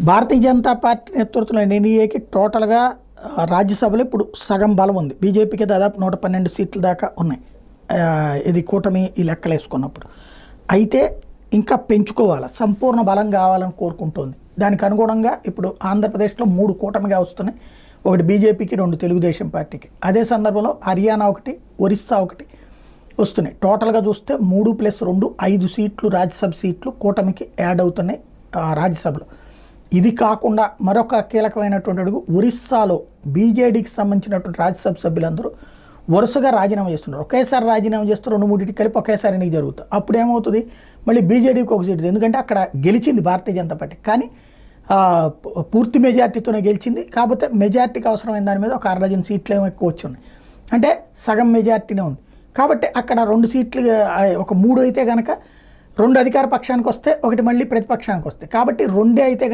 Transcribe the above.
Bharatiya Janata party నేతృత్వంలో ఎన్డీఏకి టోటల్గా రాజ్యసభలో ఇప్పుడు సగం బలం ఉంది. బీజేపీకి దాదాపు నూట పన్నెండు సీట్ల దాకా ఉన్నాయి. ఇది కూటమి ఈ లెక్కలు వేసుకున్నప్పుడు. అయితే ఇంకా పెంచుకోవాలి? సంపూర్ణ బలం కావాలని కోరుకుంటోంది. దానికి అనుగుణంగా ఇప్పుడు ఆంధ్రప్రదేశ్లో మూడు కూటమిగా వస్తున్నాయి. ఒకటి బీజేపీకి రెండు తెలుగుదేశం పార్టీకి. అదే సందర్భంలో హర్యానా ఒకటి ఒరిస్సా ఒకటి వస్తున్నాయి. టోటల్గా చూస్తే మూడు ప్లస్ రెండు ఐదు సీట్లు రాజ్యసభ సీట్లు కూటమికి యాడ్ అవుతున్నాయి ఆ, రాజ్యసభలో. ఇది కాకుండా మరొక కీలకమైనటువంటి అడుగు ఒరిస్సాలో బీజేడీకి సంబంధించినటువంటి రాజ్యసభ సభ్యులందరూ వరుసగా రాజీనామా చేస్తున్నారు. ఒకేసారి రాజీనామా చేస్తూ రెండు మూడింటికి కలిపి ఒకేసారి ఎన్నిక జరుగుతుంది. అప్పుడు ఏమవుతుంది? మళ్ళీ బీజేడీకి ఒక సీటు. ఎందుకంటే అక్కడ గెలిచింది భారతీయ జనతా పార్టీ. కానీ పూర్తి మెజార్టీతోనే గెలిచింది. కాకపోతే మెజార్టీకి అవసరమైన దాని మీద ఒక అరడజన్ సీట్లు ఏమో ఎక్కువ వచ్చి అంటే సగం మెజార్టీనే ఉంది. కాబట్టి అక్కడ రెండు సీట్లు ఒక మూడు అయితే కనుక రెండు అధికార పక్షానికి వస్తే ఒకటి మళ్ళీ ప్రతిపక్షానికి వస్తాయి కాబట్టి రెండే అయితే